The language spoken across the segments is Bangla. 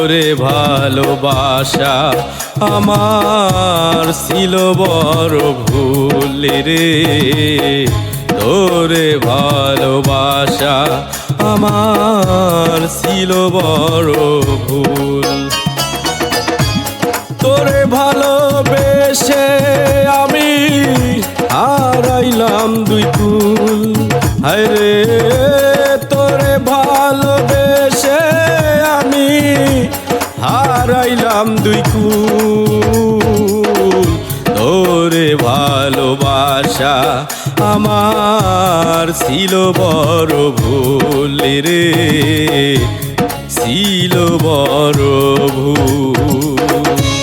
তোরে ভালোবাসা আমার ছিল বড় ভুল রে। তোরে ভালোবাসা আমার ছিল বড় ভুল। তোরে ভালোবেসে আমি হারাইলাম দুই কুল। হায় রে হারাইলাম দুই কু তোরে ভালোবাসা আমার ছিল বড় ভুল রে। ছিল বড় ভুল।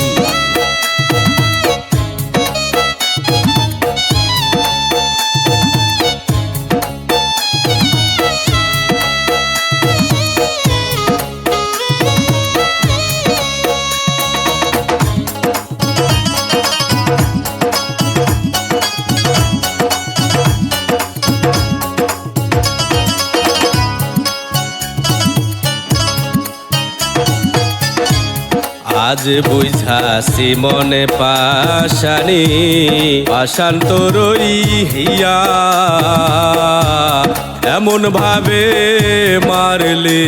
আজ বুঝাছি মনে পাশানি পাশান তোরই হিয়া এমন ভাবে মারলে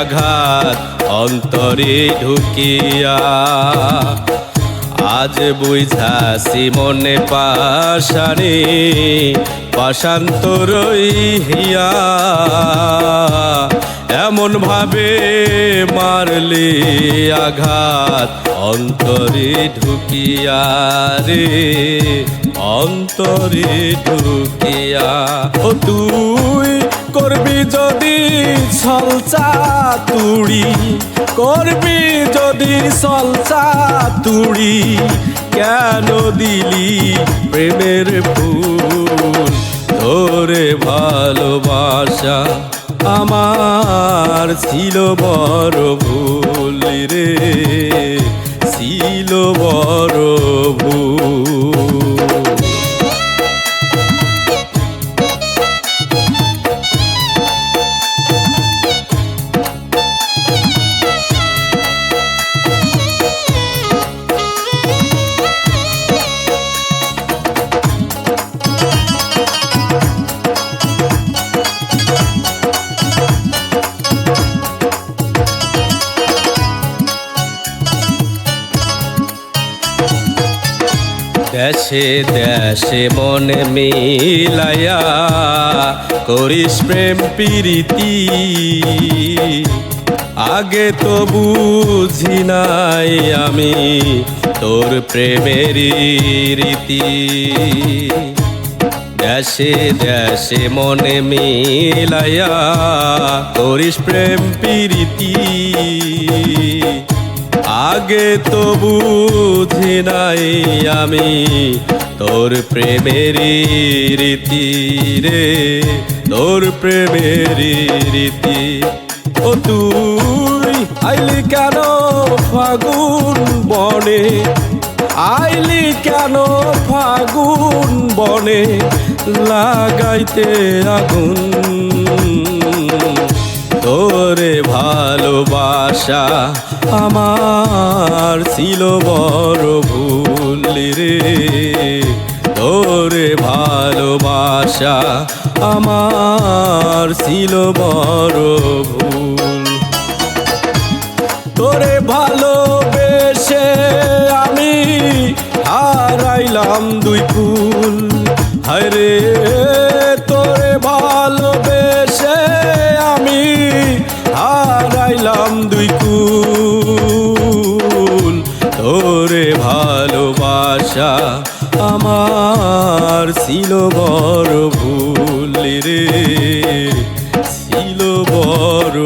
আঘাত অন্তরে ঢুকিয়া। আজ বুঝাছি মনে পাশানি পাশান্তরই হিয়া এমন ভাবে মারলে আঘাত, অন্তরে ঢুকিয়া রে, অন্তরে ঢুকিয়া। ও তুই করবি যদি ছলচা তুড়ি, করবি যদি সলসা তুড়ি, কেন দিলি প্রেমের ফুল? তোরে ভালোবাসা আমার ছিল বড় ভুল রে ছিল বড় ভুল। দেশে দেশে মনে মিলাইয়া, করিস প্রেম প্রীতি। আগে তো বুঝি নাই আমি তোর প্রেমের রীতি। দেশে দেশে মনে মিলাইয়া, করিস প্রেম প্রীতি। আগে তো বুঝি নাই আমি তোর প্রেমেরই রীতি রে, তোর প্রেমেরই রীতি। ও তুই আইলি কেন ফাগুন বনে? আইলি কেন ফাগুন বনে? লাগাইতে আগুন তোরে ভালোবাসা আমার ছিল বড় ভুল রে। তোরে ভালোবাসা আমার ছিল বড় ভুল। তোরে ভালোবেসে আমি হারাইলাম দুই ফুল হরে হারাইলাম দুই কুল। তোরে ভালোবাসা আমার ছিল বড় ভুল রে। ছিল বড়